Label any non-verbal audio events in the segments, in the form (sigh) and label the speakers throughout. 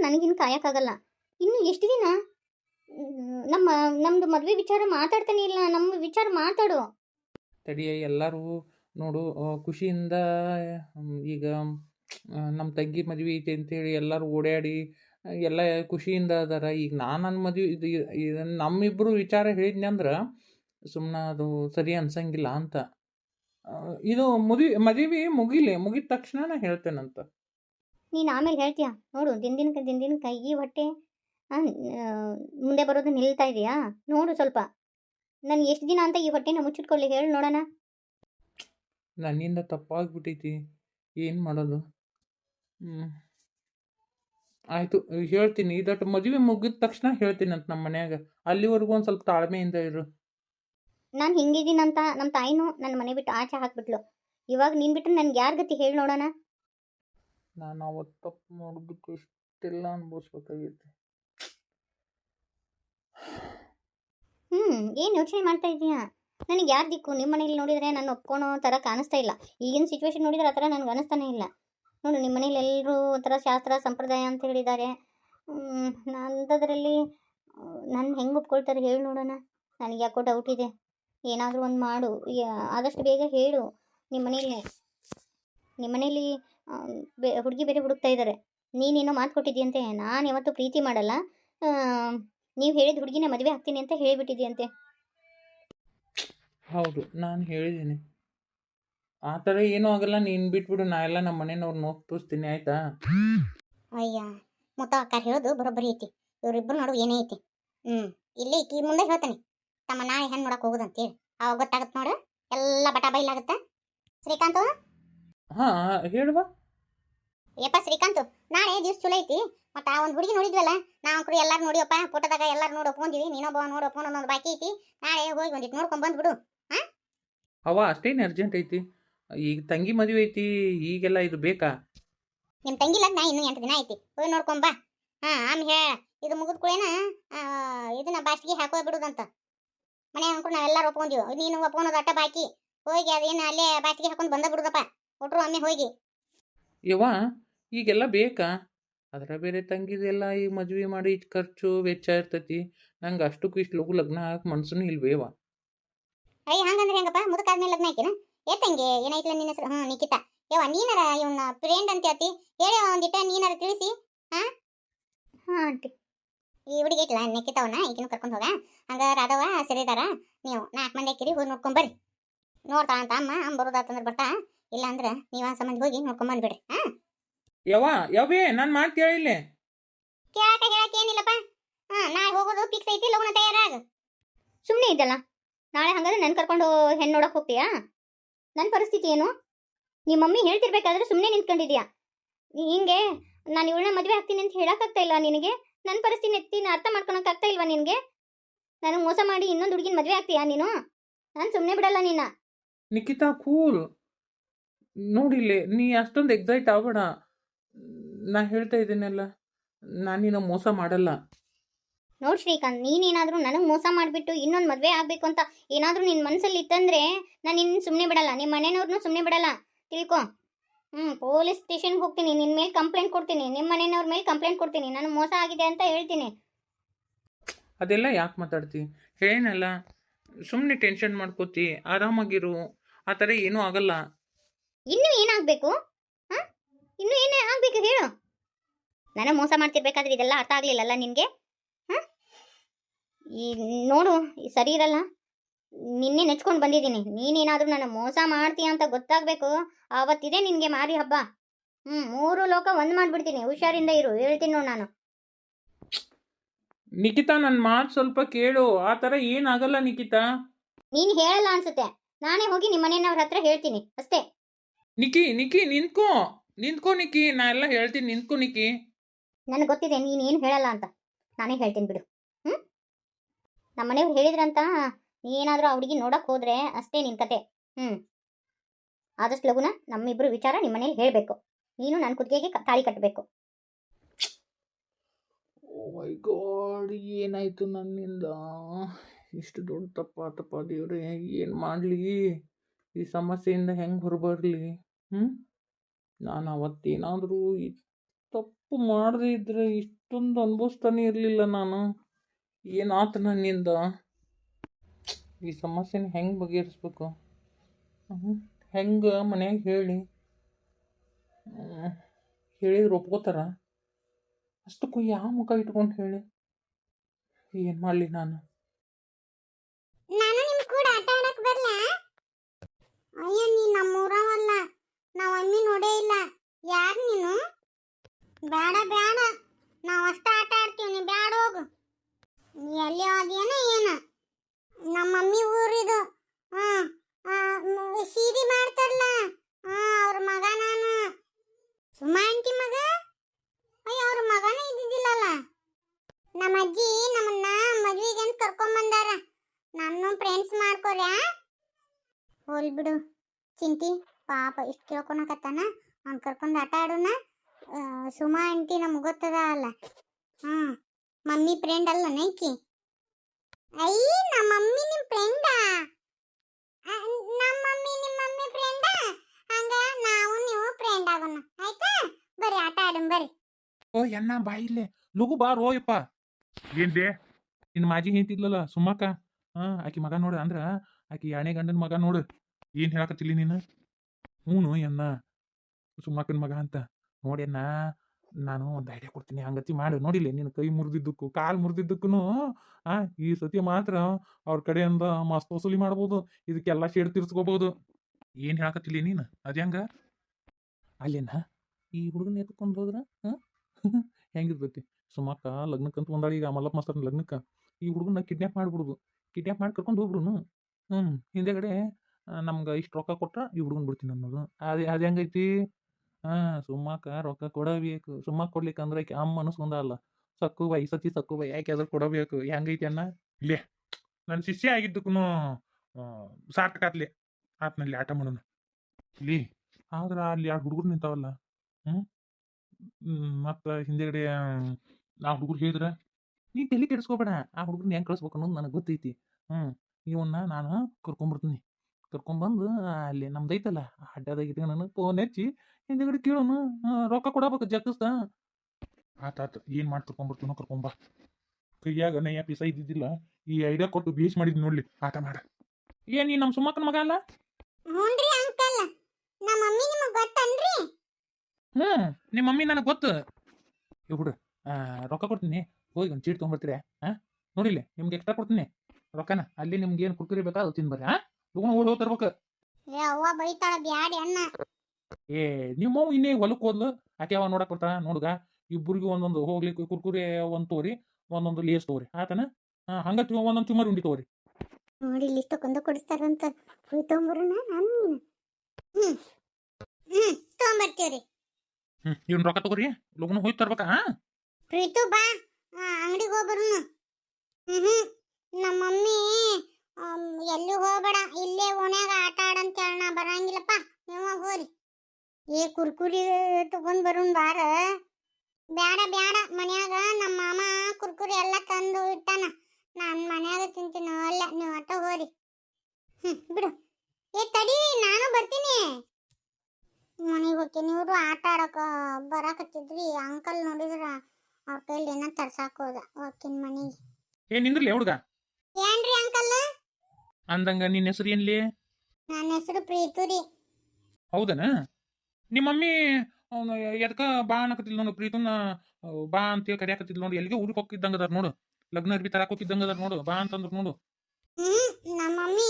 Speaker 1: ನನಗಿನ್ನು ಕಾಯಕ್ಕಾಗಲ್ಲ. ಇನ್ನು ಎಷ್ಟು ದಿನ? ನಮ್ಮ, ನಮ್ದು ಮದುವೆ ವಿಚಾರ ಮಾತಾಡ್ತಾನೆ ಇಲ್ಲ. ನಮ್ಮ ವಿಚಾರ ಮಾತಾಡು.
Speaker 2: ತಡಿಯ ಎಲ್ಲರೂ ನೋಡು ಖುಷಿಯಿಂದ ಈಗ ನಮ್ಮ ತಂಗಿ ಮದುವೆ ಐತೆ ಅಂತೇಳಿ ಎಲ್ಲರೂ ಓಡಾಡಿ, ಎಲ್ಲ ಖುಷಿಯಿಂದ ಅದಾರ. ಈಗ ನಾನು ನನ್ನ ಮದುವೆ, ಇದು ಇದನ್ನು ನಮ್ಮಿಬ್ಬರು ವಿಚಾರ ಹೇಳಿದ್ನಿ ಅಂದ್ರೆ ಸುಮ್ಮನೆ ಅದು ಸರಿ ಅನ್ಸಂಗಿಲ್ಲ ಅಂತ. ಇದು ಮದುವೆ ಮದುವೆ ಮುಗಿಲಿ, ಮುಗಿದ ತಕ್ಷಣ ಹೇಳ್ತೇನಂತ.
Speaker 1: ನೀನು ಆಮೇಲೆ ಹೇಳ್ತೀಯ? ನೋಡು ದಿನ ದಿನಕ್ಕೆ ದಿನ ಕೈ ಈ ಹೊಟ್ಟೆ ಮುಂದೆ ಬರೋದು ನಿಲ್ತಾ ಇದೆಯಾ? ನೋಡು ಸ್ವಲ್ಪ. ನಾನು ಎಷ್ಟು ದಿನ ಅಂತ ಈ ಹೊಟ್ಟೆನ ಮುಚ್ಚಿಟ್ಕೊಳ್ಳಿ ಹೇಳಿ ನೋಡೋಣ.
Speaker 2: ನನ್ನಿಂದ ತಪ್ಪಾಗ್ಬಿಟ್ಟೈತಿ ಏನು ಮಾಡೋದು? ಆಯಿತು ಹೇಳ್ತೀನಿ. ಇದಟ್ಟು ಮದುವೆ ಮುಗಿದ ತಕ್ಷಣ ಹೇಳ್ತೀನಿ ಅಂತ ನಮ್ಮ ಮನ್ಯಾಗ. ಅಲ್ಲಿವರೆಗೂ ಒಂದು ಸ್ವಲ್ಪ ತಾಳ್ಮೆಯಿಂದ ಇರು.
Speaker 1: ನಾನು ಹಿಂಗಿದ್ದೀನಂತ ನಮ್ಮ ತಾಯಿನೂ ನನ್ನ ಮನೆ ಬಿಟ್ಟು ಆಚೆ ಹಾಕ್ಬಿಟ್ಲು. ಇವಾಗ ನೀನು ಬಿಟ್ಟು ನನ್ಗೆ ಯಾರ ಗತಿ? ಹೇಳಿ ನೋಡೋಣ.
Speaker 2: ನಾನು ಅವತ್ತು ತಪ್ಪು ಮಾಡೋದಕ್ಕೆ ಇಷ್ಟೆಲ್ಲ ಅನುಭವಿಸ್ಬೇಕಾಗೈತಿ
Speaker 1: ಹ್ಞೂ ಏನು ಯೋಚನೆ ಮಾಡ್ತಾ ಇದೀಯಾ ನನಗೆ ಯಾರು ದಿಕ್ಕು? ನಿಮ್ಮ ಮನೇಲಿ ನೋಡಿದರೆ ನಾನು ಒಪ್ಕೊಳೋ ಥರ ಕಾಣಿಸ್ತಾ ಇಲ್ಲ. ಈಗಿನ ಸಿಚುವೇಶನ್ ನೋಡಿದ್ರೆ ಆ ಥರ ನನಗೆ ಅನಿಸ್ತಾನೆ ಇಲ್ಲ. ನೋಡು ನಿಮ್ಮ ಮನೇಲಿ ಎಲ್ಲರೂ ಒಂಥರ ಶಾಸ್ತ್ರ, ಸಂಪ್ರದಾಯ ಅಂತ ಹೇಳಿದ್ದಾರೆ. ಅಂಥದ್ರಲ್ಲಿ ನಾನು ಹೆಂಗೆ ಒಪ್ಕೊಳ್ತಾರೆ ಹೇಳಿ ನೋಡೋಣ. ನನಗೆ ಯಾಕೋ ಡೌಟ್ ಇದೆ. ಏನಾದರೂ ಒಂದು ಮಾಡು. ಆದಷ್ಟು ಬೇಗ ಹೇಳು. ನಿಮ್ಮ ಮನೇಲಿ ನಿಮ್ಮ ಮನೇಲಿ ಬೆ ಹುಡುಗಿ ಬೇರೆ ಹುಡುಕ್ತಾ ಇದ್ದಾರೆ ನೀನೇನೋ ಮಾತು ಕೊಟ್ಟಿದ್ದೀಯಂತೆ ನಾನು ಯಾವತ್ತೂ ಪ್ರೀತಿ ಮಾಡಲ್ಲ. ನೀವು ಹೇಳಿದ ಹುಡುಗಿನ ಮದುವೆ ಆಗ್ತೀನಿ ಅಂತ ಹೇಳಿಬಿಟ್ಟಿದ್ದೀಯಂತೆ.
Speaker 2: ಹೌದು ನಾನು ಹೇಳಿದ್ದೀನಿ. ಆ ಥರ ಏನೂ ಆಗಲ್ಲ ನೀನು ಬಿಟ್ಬಿಡು ನಾ ಎಲ್ಲ ನಮ್ಮ ಮನೆಯವ್ರನ್ನ ತೋರಿಸ್ತೀನಿ ಆಯ್ತಾ?
Speaker 1: ಅಯ್ಯ ಮುತ್ತ ಅಕ್ಕ ಹೇಳೋದು ಬರೋಬ್ಬರಿ ಐತಿ. ಇವರಿಬ್ಬರು ನೋಡು ಏನೇ ಐತಿ. ಹ್ಞೂ ಇಲ್ಲಿ ಈ ಮುಂದೆ ಹೇಳ್ತಾನೆ ತಮ್ಮ ನಾಳೆ ಹೆಣ್ಣು ನೋಡಕ್ಕೆ ಹೋಗುದಂತೇಳಿ. ಅವಾಗ ಗೊತ್ತಾಗತ್ತೆ ನೋಡು ಎಲ್ಲ ಬಟಾ ಬೈಲಾಗುತ್ತೆ? ಶ್ರೀಕಾಂತ್
Speaker 2: ಹಾಂ ಹೇಳುವ.
Speaker 1: ಯಪ್ಪ ಶ್ರೀಕಾಂತ್ ನಾಳೆ ದಿವ್ಸ ಚಲೋ ಐತಿ. ಮತ್ತೆ ಆ ಒಂದು ಹುಡುಗಿ ನೋಡಿದ್ವಲ್ಲ ನಾವು ಅಂಕರು ಎಲ್ಲಾರು ನೋಡಿಯಪ್ಪ ಫೋಟೋದಾಗ ಎಲ್ಲಾರು ನೋಡಿ ಒಪ್ಕೊಂಡಿವಿ ನೀನೊಬ್ಬ ನೋಡಿ ಒಪ್ಕೊಂಡು ಒಂದು ಬಾಕಿ ಐತಿ. ನಾಳೆ ಹೋಗಿ ಒಂದಿಟ್ಟು ನೋಡ್ಕೊಂಡ್ ಬಂದ್ಬಿಡು
Speaker 2: ಅವ ಅಷ್ಟೇನು ಅರ್ಜೆಂಟ್ ಐತಿ. ಈಗ ತಂಗಿ ಮದುವೆ ಐತಿ ಈಗೆಲ್ಲ ಇದು ಬೇಕಾ?
Speaker 1: ನಿಮ್ಮ ತಂಗಿ ಲಗ್ನ ಇನ್ನೂ ಎಂಟು ದಿನ ಐತಿ. ಹೋಗಿ ನೋಡ್ಕೊಂಡ್ ಬಾ. ಹಾ ಆಮ್ ಹೇಳ. ಇದು ಮುಗಿದ ಕೂಡೇನ ಇದನ್ನ ಬಾಸ್ಗೆ ಹಾಕೋ ಬಿಡುದಂತ. ಮನೆ ಅಂಕರು ನಾವೆಲ್ಲರೂ ಒಪ್ಕೊಂದಿವು. ನೀನು ಒಪ್ಕೊಳೋದು ಅಟ್ಟ ಬಾಕಿ. ಹೋಗಿ ಅದೇನು ಅಲ್ಲೇ ಬಾಸ್ಗೆ ಹಾಕೊಂಡು ಬಂದ ಬಿಡುದಪ್ಪ. ಒಟ್ರು ಒಮ್ಮೆ ಹೋಗಿ.
Speaker 2: ಯವ್ವ ಈಗೆಲ್ಲ ಬೇಕಾ? ಅದರ ಬೇರೆ ತಂಗಿದೆಲ್ಲ ಈಗ ಮದುವೆ ಮಾಡಿ ಇಷ್ಟು ಖರ್ಚು ವೆಚ್ಚ ಇರ್ತೈತಿ. ನಂಗೆ ಅಷ್ಟಕ್ಕೂ ಇಷ್ಟು ಲಘು ಲಗ್ನ ಹಾಕಿ ಮನ್ಸೂ ಇಲ್ವೇವ
Speaker 1: ಅಯ್ಯ ಹಂಗಂದ್ರೆ ಹೆಂಗಪ್ಪ? ಮುದಕಾದ್ಮೇಲೆ ಲಗ್ನ ಆಯ್ತಿನ? ಏ ತಂಗಿ ಏನಾಯ್ತಲ್ಲ ನಿನ್ನ ಹೆಸರು? ಹ್ಞೂ ನಿಖಿತಾ. ಯವ್ವ ನೀನಾರ ಇವನ್ನ ಫ್ರೆಂಡ್ ಅಂತ ಹೇಳ್ತಿ. ಹೇಳಿ ಒಂದಿಟ್ಟ ನೀನಾರ ತಿಳಿಸಿ ಹಾ? ಹಾಂ ಆಂಟಿ. ಈ ಹುಡುಗಿ ಐತಲ್ಲ ನಿಖಿತವನ್ನ ಈಗಿನ ಕರ್ಕೊಂಡು ಹೋಗ. ಹಂಗ ರಾಧವ ಸರಿದಾರ? ನೀವು ನಾಲ್ಕು ಮಂದಿ ಹಾಕಿರಿ ಹೋಗಿ ನೋಡ್ಕೊಂಡ್ ಬರ್ರಿ. ನೋಡ್ತಾ ಅಂತ ಅಮ್ಮ ಅಮ್ಮ ಬರೋದಾತಂದ್ರೆ ಬರ್ತಾ. ಇಲ್ಲ ಅಂದ್ರೆ ನೀವು ಆ ಸಂಬಂಧ ಹೋಗಿ ನೋಡ್ಕೊಂಡ್ ಬಂದ್ಬಿಡ್ರಿ ಹಾ?
Speaker 2: ಯವ್ವ ಯಾವೇ ನಾನು ಮಾತು ಕೇಳಿಲ್ಲ
Speaker 1: ಕೇಳಾಕ ಹೇಳಕ್ ಏನಿಲ್ಲಪ್ಪ. ಹಾ ನಾಳೆ ಹೋಗೋದು ಫಿಕ್ಸ್ ಐತಿ ಲಗ್ನ ತಯಾರಾಗ. ಸುಮ್ಮನೆ ಇದ್ದಲ್ಲ ನಾಳೆ ಹಂಗಾದ್ರೆ ನನ್ ಕರ್ಕೊಂಡು ಹೆಣ್ಣು ನೋಡಕ್ ಹೋಗ್ತೀಯಾ? ನನ್ನ ಪರಿಸ್ಥಿತಿ ಏನು? ನಿಮ್ಮ ಮಮ್ಮಿ ಹೇಳ್ತಿರ್ಬೇಕಾದ್ರೆ ಸುಮ್ಮನೆ ನಿಂತ್ಕೊಂಡಿದ್ಯಾ? ಹಿಂಗೆ ನಾನು ಇವಳನ್ನ ಮದುವೆ ಆಗ್ತೀನಿ ಅಂತ ಹೇಳಕ್ಕಾಗ್ತಾ ಇಲ್ಲ ನಿನಗೆ? ನನ್ನ ಪರಿಸ್ಥಿತಿ ಅರ್ಥ ಮಾಡ್ಕೊಳಕ್ ಆಗ್ತಾ ಇಲ್ವಾ ನಿನಗೆ? ನನಗೆ ಮೋಸ ಮಾಡಿ ಇನ್ನೊಂದು ಹುಡುಗಿನ ಮದುವೆ ಆಗ್ತೀಯಾ ನೀನು? ನಾನು ಸುಮ್ಮನೆ ಬಿಡಲ್ಲ ನಿನ್ನ.
Speaker 2: ನಿಖಿತಾ ಕೂಲ್ ನೋಡಿಲ್ಲೇ ನೀ ಅಷ್ಟೊಂದು ಎಕ್ಸೈಟ್ ಆಗಬೇಡ. ನಾ ಹೇಳ್ತಾ ಇದ್ದೀನಲ್ಲ ನಾನು ನಿನ್ನ ಮೋಸ ಮಾಡಲ್ಲ.
Speaker 1: ನೋಡ್ ಶ್ರೀಕಾಂತ್ ನೀನೇನಾದ್ರೂ ನನಗೆ ಮೋಸ ಮಾಡಿಬಿಟ್ಟು ಇನ್ನೊಂದು ಮದುವೆ ಆಗಬೇಕು ಅಂತ ಏನಾದರೂ ನಿನ್ನ ಮನಸ್ಸಲ್ಲಿ ಇತ್ತಂದ್ರೆ ನಾನು ನಿನ್ನ ಸುಮ್ಮನೆ ಬಿಡಲ್ಲ ನಿಮ್ಮ ಮನೆಯವ್ರನ್ನೂ ಸುಮ್ಮನೆ ಬಿಡಲ್ಲ. ತಿಳ್ಕೊ. ಹ್ಞೂ ಪೊಲೀಸ್ ಸ್ಟೇಷನ್ಗೆ ಹೋಗ್ತೀನಿ ನಿನ್ನ ಮೇಲೆ ಕಂಪ್ಲೇಂಟ್ ಕೊಡ್ತೀನಿ ನಿಮ್ಮ ಮನೆಯವ್ರ ಮೇಲೆ ಕಂಪ್ಲೇಂಟ್ ಕೊಡ್ತೀನಿ ನನಗೆ ಮೋಸ ಆಗಿದೆ ಅಂತ ಹೇಳ್ತೀನಿ.
Speaker 2: ಅದೆಲ್ಲ ಯಾಕೆ ಮಾತಾಡ್ತಿ? ಹೇಳಲ್ಲ ಸುಮ್ಮನೆ ಟೆನ್ಷನ್ ಮಾಡ್ಕೋತಿ ಆರಾಮಾಗಿರು ಆ ಥರ ಏನೂ ಆಗಲ್ಲ.
Speaker 1: ಇನ್ನೂ ಏನಾಗಬೇಕು? ಹಾಂ? ಇನ್ನೂ ಏನೇ ಆಗಬೇಕು ಹೇಳು. ನಾನು ಮೋಸ ಮಾಡ್ತಿರ್ಬೇಕಾದ್ರೆ ಇದೆಲ್ಲ ಅರ್ಥ ಆಗಲಿಲ್ಲಲ್ಲ ನಿನಗೆ? ಹಾಂ? ಈ ನೋಡು ಸರಿ ಇರಲ್ಲ. ನಿನ್ನೆ ನೆಚ್ಕೊಂಡು ಬಂದಿದ್ದೀನಿ. ನೀನೇನಾದರೂ ನಾನು ಮೋಸ ಮಾಡ್ತೀಯ ಅಂತ ಗೊತ್ತಾಗಬೇಕು. ಆವತ್ತಿದೆ ನಿನಗೆ ಮಾರಿ ಹಬ್ಬ. ಹ್ಞೂ ಮೂರು ಲೋಕ ಒಂದು ಮಾಡಿಬಿಡ್ತೀನಿ. ಹುಷಾರಿಂದ ಇರು. ಹೇಳ್ತೀನಿ ನೋಡು ನಾನು.
Speaker 2: ನಿಖಿತಾ ನನ್ನ ಮಾತು ಸ್ವಲ್ಪ ಕೇಳು. ಆ ಥರ ಏನಾಗಲ್ಲ ನಿಖಿತಾ?
Speaker 1: ನೀನು ಹೇಳಲ್ಲ ಅನ್ಸುತ್ತೆ. ನಾನೇ ಹೋಗಿ ನಿಮ್ಮ ಮನೆಯವ್ರ ಹತ್ರ ಹೇಳ್ತೀನಿ. ಅಷ್ಟೇ.
Speaker 2: ನಿಖಿ ನಿಕಿ ನಿಂತ್ಕೋ. ನಿಂತ್ಕೋ ನಿಕಿ ನಾ ಎಲ್ಲ ಹೇಳ್ತೀನಿ ನಿಂತ್ಕೋ ನಿಕಿ
Speaker 1: ನನಗೆ ಗೊತ್ತಿದೆ ನೀನು ಏನು ಹೇಳಲ್ಲ ಅಂತ. ನಾನೇ ಹೇಳ್ತೀನಿ ಬಿಡು. ಹ್ಞೂ ನಮ್ಮ ಮನೆಯವ್ರು ಹೇಳಿದ್ರಂತ ನೀನಾದರೂ ಆ ಹುಡುಗಿ ನೋಡಕ್ಕೆ ಹೋದ್ರೆ ಅಷ್ಟೇ ನಿನ್ನ ಕತೆ. ಹ್ಞೂ ಆದಷ್ಟು ಲಗುನ ನಮ್ಮಿಬ್ಬರು ವಿಚಾರ ನಿಮ್ಮ ಮನೇಲಿ ಹೇಳಬೇಕು. ನೀನು ನನ್ನ ಕುತ್ತಿಗೆಗೆ ತಾಳಿ ಕಟ್ಟಬೇಕು
Speaker 2: ಮೈ ಗಾಡ್ ಏನಾಯ್ತು ನನ್ನಿಂದ? ಇಷ್ಟು ದೊಡ್ಡ ತಪ್ಪ ತಪ್ಪ ದೇವ್ರೆ ಏನು ಮಾಡಲಿ? ಈ ಸಮಸ್ಯೆಯಿಂದ ಹೆಂಗೆ ಹೊರಬರಲಿ? ಹ್ಞೂ ನಾನು ಅವತ್ತೇನಾದರೂ ತಪ್ಪು ಮಾಡದೇ ಇದ್ರೆ ಇಷ್ಟೊಂದು ಅನುಭವಿಸ್ತಾನೆ ಇರಲಿಲ್ಲ ನಾನು. ಏನಾತು ನನ್ನಿಂದ? ಈ ಸಮಸ್ಯೆನ ಹೆಂಗೆ ಬಗೆಹರಿಸ್ಬೇಕು? ಹೆಂಗೆ ಮನ್ಯಾಗ ಹೇಳಿ? ಹೇಳಿದ್ರೆ ಒಪ್ಕೋತಾರ? ಅಷ್ಟಕ್ಕೂ ಯಾವ ಮುಖ ಇಟ್ಕೊಂಡು ಹೇಳಿ? ಏನು ಮಾಡಲಿ ನಾನು?
Speaker 3: ಅಯ್ಯ ನೀ ನಮ್ಮೂರವಲ್ಲ. ನಾವ್ ಅಮ್ಮಿ ನೋಡೇ ಇಲ್ಲ. ಯಾರು ನೀನು? ಬೇಡ ಬೇಡ ನಾವು ಅಷ್ಟ ಆಟ ಆಡ್ತೀವಿ, ನೀ ಬ್ಯಾಡ ಹೋಗು. ಎಲ್ಲಿ ಹೋದ್ಯೇನ ಏನ ನಮ್ಮ ಮಮ್ಮಿ ಊರಿದು. ಹಾಂ ಸೀದಿ ಮಾಡ್ತಾರಲ್ಲ. ಅವ್ರ ಮಗ ನಾನು. ಸುಮಾ ಆಂಟಿ ಮಗ. ಅಯ್ಯ, ಅವ್ರ ಮಗನೇ ಇದ್ದಿದ್ದಿಲ್ಲಲ್ಲ. ನಮ್ಮ ಅಜ್ಜಿ ನಮ್ಮನ್ನ ಮದ್ವಿಗೆ ಅಂತ ಕರ್ಕೊಂಬಂದಾರ ನಾನು ಫ್ರೆಂಡ್ಸ್ ಮಾಡ್ಕೊರ್ಯಾ? ಹೋಲ್ ಬಿಡು. ಚಿಂತಿ. ಪಾಪ ಇಷ್ಟು ಕೇಳ್ಕೊಳಕತ್ತಾನ ಅವ್ನು ಕರ್ಕೊಂಡು ಆಟ ಆಡೋಣ. ಸುಮಾ ಆಂಟಿ ನಮ್ಗೆ ಗೊತ್ತದ ಅಲ್ಲ? ಹ್ಞೂ ಮಮ್ಮಿ ಫ್ರೆಂಡ್ ಅಲ್ಲ ನೈಕಿ? ಐ ನಮ್ಮ ಮಮ್ಮಿ ನಿಮ್ಮ ಫ್ರೆಂಡಾ ನಮ್ಮ ಮಮ್ಮಿ ನಿಮ್ಮ ಮಮ್ಮಿ ಫ್ರೆಂಡಾ ಹಂಗ ನಾವು ನೀವು ಫ್ರೆಂಡ್ ಆಗೋಣ. ಆಯ್ತಾ? ಬರ್ರಿ ಆಟ ಆಡೋಣ ಬರ್ರಿ
Speaker 2: ಓ ಎನ್ನ ಬಾ ಇಲ್ಲೇ. ಲಗು ಬಾರ್ ರೋಯಪ್ಪ. ಏನ್ಲೇ ನಿನ್ನ ಮಾಜಿ ಹೇಳ್ತಿದ್ಲಲ್ಲ ಸುಮ್ಮಕ್ಕ ಹಾ ಆಕಿ ಮಗ ನೋಡು ಅಂದ್ರ ಆಕಿ ಯಾಣೆ ಗಂಡನ ಮಗ ನೋಡು. ಏನು ಹೇಳಕತ್ತಿಲ್ಲ ನೀನು? ಹ್ಞೂ ಎನ್ನ ಸುಮ್ಮಕ್ಕನ ಮಗ ಅಂತ. ನೋಡ್ಯನ್ನ ನಾನು ಒಂದು ಐಡಿಯಾ ಕೊಡ್ತೀನಿ, ಹಂಗತಿ ಮಾಡು. ನೋಡಿಲ್ಲ, ನಿನ್ನ ಕೈ ಮುರಿದಿದ್ದಕ್ಕೂ, ಕಾಲು ಮುರಿದಿದ್ದಕ್ಕೂ ಆ, ಈ ಸತಿ ಮಾತ್ರ ಅವ್ರ ಕಡೆಯಿಂದ ಮಸ್ತ್ ವಸೂಲಿ ಮಾಡ್ಬೋದು. ಇದಕ್ಕೆಲ್ಲ ಶೇಡ್ ತೀರ್ಸ್ಕೋಬಹುದು ಏನು ಹೇಳಕತ್ತಿಲ್ಲ ನೀನು? ಅದ್ಯಾಂಗ ಅಲ್ಲೇನ? ಈ ಹುಡುಗನ ಎತ್ಕೊಂಡು ಹೋದ್ರ (laughs) ಹೆಂಗಿರ್ತೈತಿ? ಸುಮಕ್ಕ ಲಗ್ನಕ್ಕಂತ ಒಂದಾಳಿ ಈಗ, ಮಲ್ಲಪ್ಪ ಮಾಸ್ತರ್ನ ಲಗ್ನಕ್ಕೆ. ಈ ಹುಡುಗನ ಕಿಡ್ನ್ಯಾಪ್ ಮಾಡ್ಬಿಡುದು. ಕಿಡ್ನ್ಯಾಪ್ ಮಾಡಿ ಕರ್ಕೊಂಡು ಹೋಗ್ಬಿಡುನು. ಹ್ಞೂ ಹಿಂದೆಗಡೆ ನಮ್ಗೆ ಇಷ್ಟು ರೊಕ್ಕ ಕೊಟ್ರೆ ಈ ಹುಡುಗನ್ ಬಿಡ್ತೀನಿ ಅನ್ನೋದು. ಅದು ಅದು ಹೆಂಗೈತಿ. ಹಾಂ ಸುಮ್ಮಕ್ಕ ರೊಕ್ಕ ಕೊಡಬೇಕು. ಸುಮ್ಮಕ್ಕೆ ಕೊಡ್ಲಿಕ್ಕೆ ಅಂದ್ರೆ ಆಕೆ ಅಮ್ಮ ಅನಿಸ್ಕೊಂಡ ಅಲ್ಲ. ಸಕ್ಕು ಬೈ ಸತಿ ಸಕ್ಕು ಬೈ ಯಾಕೆ ಅದ್ರ ಕೊಡಬೇಕು? ಹೆಂಗೈತಿ ಅಣ್ಣ? ಇಲ್ಲೇ ನನ್ನ ಶಿಷ್ಯ ಆಗಿದ್ದಕ್ಕೂ ಸಾರ್ಥಕ ಆತ್ಲಿ ಆತ್ನಲ್ಲಿ ಆಟ ಮಾಡೋಣ ಇಲ್ಲಿ, ಆದ್ರೆ ಅಲ್ಲಿ ಎರಡು ಹುಡುಗರು ನಿಂತಾವಲ್ಲ? ಹ್ಞೂ ಮತ್ತು ಹಿಂದೆಗಡೆ, ಆ ಹುಡುಗರು ಹೇಳಿದ್ರೆ ನೀ ತಲೆ ಕೆಡಿಸ್ಕೋಬೇಡ. ಆ ಹುಡುಗರನ್ನ ಹೆಂಗೆ ಕಳಿಸ್ಬೇಕು ಅನ್ನೋದು ನನಗೆ ಗೊತ್ತೈತಿ. ಹ್ಞೂ ಇವನ್ನ ನಾನು ಕರ್ಕೊಂಬರ್ತೀನಿ ಕರ್ಕೊಂಬಂದು ಅಲ್ಲಿ ನಮ್ದು ಐತಲ್ಲ ಅಡ್ಡಾದಾಗ ನಾನು ನನಗೆ ಫೋನ್ ಹಚ್ಚಿ ಹಿಂದೆಗಡೆ ಕೇಳೋನು ರೊಕ್ಕ ಕೊಡಬೇಕು ಜಕ್ಕಸ್ತ ಆತಾತು ಏನು ಮಾಡಿ ಕರ್ಕೊಂಬರ್ತೀನೋ ಕರ್ಕೊಂಬ ಕೈಯಾಗ ನಯ್ಯ ಪಿಸ ಇದ್ದಿದ್ದಿಲ್ಲ ಈ ಐಡಿಯಾ ಕೊಟ್ಟು ಬೇಸ್ ಮಾಡಿದ್ ನೋಡ್ಲಿ ಆಟ ಮಾಡ. ಏನ್ ನೀ ನಮ್ಮ ಸುಮ್ಮಕ್ಕನ ಮಗ ಅಲ್ಲ?
Speaker 3: ಹ್ಞೂನ್ರಿ ಅಂಕಲ್ ನಮ್ಮ ಮಮ್ಮಿ ನಿಮಗೆ ಗೊತ್ತನ್ರಿ?
Speaker 2: ಹ್ಞೂ ನಿಮ್ಮ ಮಮ್ಮಿ ನನಗೆ ಗೊತ್ತು. ಇವ್ ಬಿಡು ಆ, ರೊಕ್ಕ ಕೊಡ್ತೀನಿ ಹೋಗಿ ಒಂದು ಚೀಟ್ ತೊಗೊಂಬರ್ತೀರ ಹಾಂ ನೋಡಿಲ್ಲ ನಿಮ್ಗೆ ಎಕ್ಸ್ಟ್ರಾ ಕೊಡ್ತೀನಿ ರೊಕ್ಕನ ಅಲ್ಲಿ ನಿಮ್ಗೆ ಏನು ಕುಡ್ಕರಿ ಬೇಕಾ ಅದು ತಿನ್ಬರ್ರಿ ಹಾಂ ತಗೊಂಡು ಓಡಿ ಹೋಗಿ ತರ್ಬೇಕು.
Speaker 3: ಏ ಅವ್ವ ಬೈತಾಳ ಬ್ಯಾಡಿ ಅಣ್ಣ.
Speaker 2: ಏ ನಿಮ್ಮವ್ ಇನ್ನೇ ಹೊಲಕ್ಕೆ ಹೋದ್ಲು. ಆಕೆ ಅವ ನೋಡಕ್ ಬರ್ತಾಳ ನೋಡ್ಗ. ಇಬ್ಬರಿಗೂ ಒಂದೊಂದು ಹೋಗ್ಲಿಕ್ಕೆ ಕುರ್ಕುರಿ ಒಂದ್ ತೋರಿ ಒಂದೊಂದು ಲೇಸ್ ತೋರಿ. ಆತನ? ಹಂಗ ತಿ- ಒಂದೊಂದು ಚುಮರಿ ಉಂಡಿ ತೋರಿ.
Speaker 3: ನೋಡಿ ಇಲ್ಲಿ ಇಷ್ಟಕ್ಕೊಂದು ಕೊಡಿಸ್ತಾರಂತ. ಹೋಗಿ ತೊಗೊಂಬರೋಣ ನಾನು ನೀನು. ಹ್ಞೂ ಹ್ಞೂ ತೊಗೊಂಬರ್ತೀವ್ರಿ.
Speaker 2: ಹ್ಞೂ ಇವ್ನ ರೊಕ್ಕ ತಗೋರಿ. ಲಗುನ ಹೋಗಿ ತರ್ಬೇಕಾ ಹಾ?
Speaker 3: ಪ್ರೀತು ಬಾ. ಅಂಗಡಿಗೆ ಹೋಗ್ಬರೋಣ ಹ್ಮ್ ಹ್ಮ್. ನಮ್ಮ ಮಮ್ಮಿ ಎಲ್ಲೂ ಹೋಗಬೇಡ. ಇಲ್ಲೇ ಓಣ್ಯಾಗ ಆಟ ಆಡಂತ ಹೇಳ ನಾ ಬರಂಗಿಲ್ಲಪ್ಪ. ನೀವು ಹೋರಿ. ಏ ಕುರ್ಕುರಿ ತಗೊಂಡ್ ಬರೋಣ ಬಾರ. ಬ್ಯಾಡ ಬ್ಯಾಡ. ಮನ್ಯಾಗ ನಮ್ಮ ಮಾಮ ಕುರ್ಕುರಿ ಎಲ್ಲ ತಂದು ಇಟ್ಟಾನ. ನಾನು ಮನ್ಯಾಗ ತಿಂತೀನಿ. ಅಲ್ಲ ನೀವು ಆಟ ಹೋರಿ. ಹ್ಞೂ ಬಿಡು. ಏ ತಡಿ ನಾನು ಬರ್ತೀನಿ. ಮನೆಗೆ ಹೋಗ್ತೀನಿ ಇವರು ಆಟ ಆಡಕ ಬರಾಕತ್ತಿದ್ರಿ. ಅಂಕಲ್ ನೋಡಿದ್ರ ಅವ್ರ ಕೈಲಿ ಏನೋ ತರ್ಸಾಕ ಹೋದ. ಹೋಗ್ತೀನಿ ಮನೆಗೆ.
Speaker 2: ಏ ನಿಂದ್ರಲಿ ಹುಡುಗ?
Speaker 3: ಏನ್ರಿ ಅಂಕಲ್?
Speaker 2: ಅಂದಂಗ ನಿನ್ನ ಹೆಸರು ಏನ್ಲಿ?
Speaker 3: ನನ್ನ ಹೆಸರು ಪ್ರೀತು ರೀ.
Speaker 2: ಹೌದನ? ನಿಮ್ಮ ಮಮ್ಮಿ ಅವನು ಎದಕ ಬಾ ಅನ್ನಕತ್ತಿಲ್ಲ ನೋಡು ಪ್ರೀತನ ಬಾ ಅಂತೇಳಿ ಕರಿಯಾಕತ್ತಿಲ್ಲ ನೋಡು. ಎಲ್ಲಿಗೆ ಊರಿಗೆ ಹೋಗಿದ್ದಂಗ ಅದಾರ ನೋಡು. ಲಗ್ನ ಅರ್ಬಿ ತರಾಕ್ ಹೋಗಿದ್ದಂಗ ಅದಾರ ನೋಡು. ಬಾ ಅಂತಂದ್ರು ನೋಡು.
Speaker 3: ಹ್ಮ್ ನಮ್ಮ ಮಮ್ಮಿ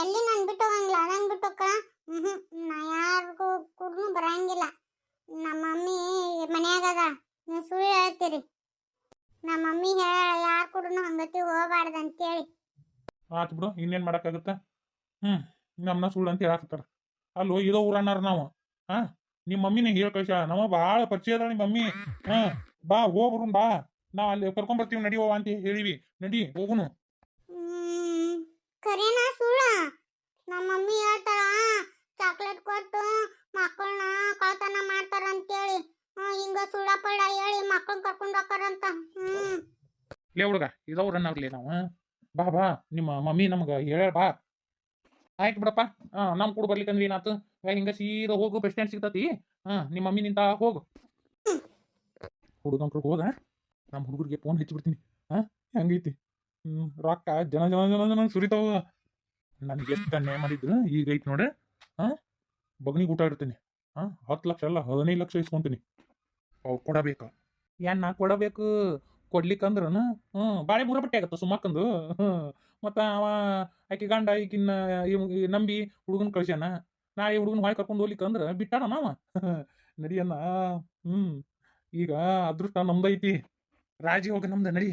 Speaker 3: ಎಲ್ಲಿ ನನ್ ಬಿಟ್ಟು ಹೋಗಂಗಿಲ್ಲ. ನನ್ ಬಿಟ್ಟು ಹೋಗ ಹ್ಮ್ ನಾ ಯಾರಿಗೂ ಕೂಡ ಬರಂಗಿಲ್ಲ. ನಮ್ಮ ಮಮ್ಮಿ ಮನ್ಯಾಗ ಅದ ನೀವು ಸುಳ್ಳು ಹೇಳ್ತೀರಿ. ನಮ್ಮ ಮಮ್ಮಿ ಹೇಳ ಯಾರ ಕೂಡ ಹಂಗತಿ ಹೋಗ್ಬಾರ್ದು ಅಂತೇಳಿ.
Speaker 2: ಆತು ಬಿಡು ಇನ್ನೇನು ಮಾಡೋಕ್ಕಾಗುತ್ತೆ? ಹ್ಞೂ ನಮ್ಮನ್ನ ಸುಳ್ಳು ಅಂತ ಹೇಳಾಕತ್ತಾರ. ಅಲ್ಲೋ ಇರೋ ಊರಣ್ಣಾರ ನಾವು. ಹಾಂ ನಿಮ್ಮ ಮಮ್ಮಿನ ಹೇಳಿ ಕಳ್ಸ ನಮ್ಮ ಭಾಳ ಪರಿಚಯ ಅದ ನಿಮ್ಮ ಮಮ್ಮಿ. ಹಾಂ ಬಾ ಹೋಗ್ಬರು ಬಾ. ನಾ ಅಲ್ಲಿ ಕರ್ಕೊಂಬರ್ತೀವಿ ಬರ್ತೀವಿ ನಡಿಯೋ ಅಂತ ಹೇಳಿವಿ. ನಡಿ ಹೋಗುನು.
Speaker 3: ಕರೇನಾ ಸುಳ್ಳ? ನಮ್ಮ ಮಮ್ಮಿ ಹೇಳ್ತಾರ ಚಾಕ್ಲೇಟ್ ಕೊಟ್ಟು ಮಕ್ಕಳನ್ನ ಕಳ್ತನ ಮಾಡ್ತಾರ ಅಂತೇಳಿ. ಹೇಳಿ ಹಿಂಗ ಸುಳ್ಳ ಪಳ್ಳ ಹೇಳಿ ಮಕ್ಕಳನ್ನ ಕರ್ಕೊಂಡು ಹೋಗ್ತಾರಂತ. ಹ್ಮ್.
Speaker 2: ಲೇ ಹುಡುಗ ಇದೋ ಊರನ್ನಾರ್ಲಿ ನಾವು ಬಾ ಬಾ, ನಿಮ್ಮ ಮಮ್ಮಿ ನಮ್ಗೆ ಹೇಳ ಬಾ. ಆಯ್ತು ಬಿಡಪ್ಪ. ಹಾಂ ನಮ್ಮ ಕೂಡ ಬರ್ಲಿಕ್ಕಂದ್ರೆ ಏನಾತು? ಹಿಂಗ ಸೀದಾ ಹೋಗು ಬಸ್ ಸ್ಟ್ಯಾಂಡ್ ಸಿಗ್ತತಿ. ಹಾಂ ನಿಮ್ಮ ಮಮ್ಮಿ ನಿಂತ ಹೋಗು. ಕಡೆ ಹೋದ? ನಮ್ಮ ಹುಡುಗರಿಗೆ ಫೋನ್ ಹಚ್ಚಿಬಿಡ್ತೀನಿ ಹಾಂ ಹೆಂಗೈತಿ? ಹ್ಞೂ ರೊಕ್ಕ ಜನ ಜನ ಜನ ಜನ ಸುರಿತಾವ. ನನಗೆ ಎಷ್ಟು ಅನ್ಯಾಯ ಮಾಡಿದ್ರು ಈಗ ಐತಿ ನೋಡ್ರಿ ಹಾಂ ಬಗ್ನಿಗೆ ಊಟ ಇಡ್ತೀನಿ. ಹಾಂ ಹತ್ತು ಲಕ್ಷ ಅಲ್ಲ, ಹದಿನೈದು ಲಕ್ಷ ಇಸ್ಕೊಂತೀನಿ. ಅವ್ ಕೊಡಬೇಕು. ಏನ್ ನಾ ಕೊಡಬೇಕು? ಕೊಡ್ಲಿಕ್ಕಂದ್ರನ ಹ್ಞೂ ಮೂರ ಬಟ್ಟೆ ಆಗತ್ತ ಸುಮ್ಮಕ್ಕಂದು ಹ್ಞೂ ಮತ್ತು ಅವ ಆಕೆ ಗಂಡ ಈಕಿನ್ನ ಇವ್ ನಂಬಿ ಹುಡುಗನ ಕಳ್ಸ್ಯಾನ, ನಾ ಈ ಹುಡುಗನ ಹೊಳೆ ಕರ್ಕೊಂಡು ಹೋಗ್ಲಿಕ್ಕಂದ್ರ ಬಿಟ್ಟಾನ ನಾವ (laughs) ನಡಿಯನ್ನ ಹ್ಞೂ ಈಗ ಅದೃಷ್ಟ ನಮ್ದೈತಿ. ರಾಜಿ ಹೋಗ ನಮ್ದು ನಡಿ.